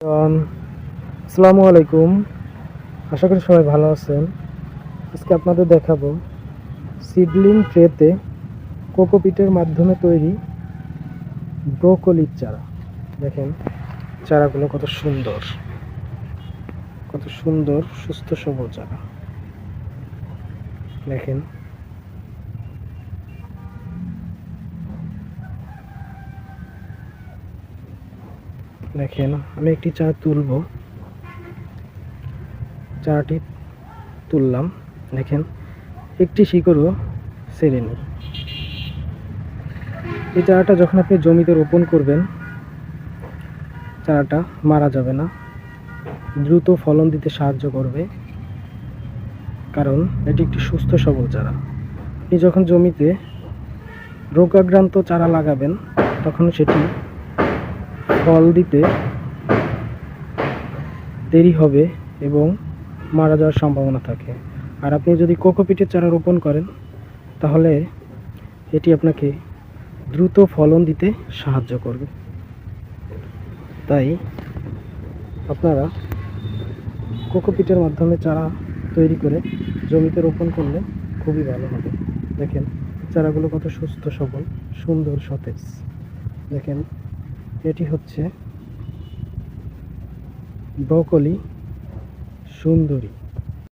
আসসালামু আলাইকুম। আশা করি সবাই ভালো আছেন। আজকে আপনাদের দেখাবো সিডলিং ট্রেতে কোকোপিটের মাধ্যমে তৈরি ব্রোকলির চারা। দেখেন চারাগুলো কত সুন্দর কত সুন্দর, সুস্থ সবল চারা। দেখেন দেখেন, আমি একটি চারা তুলবো। চারাটি তুললাম, দেখেন, একটি শিকড়ও সেরে নেই এই চারাটা যখন আপনি জমিতে রোপণ করবেন চারাটা মারা যাবে না। দ্রুত ফলন দিতে সাহায্য করবে, কারণ এটি একটি সুস্থ সবল চারা। আপনি যখন জমিতে রোগাক্রান্ত চারা লাগাবেন, তখন সেটি ফল দিতে দেরি হবে এবং মারা যাওয়ার সম্ভাবনা থাকে। আর আপনি যদি কোকোপিটের চারা রোপণ করেন, তাহলে এটি আপনাকে দ্রুত ফলন দিতে সাহায্য করবে। তাই আপনারা কোকোপিটের মাধ্যমে চারা তৈরি করে জমিতে রোপণ করলে খুবই ভালো হবে। দেখেন, চারাগুলো কত সুস্থ সবল, সুন্দর, সতেজ। দেখেন এটি হচ্ছে ব্রকলি সুন্দরী।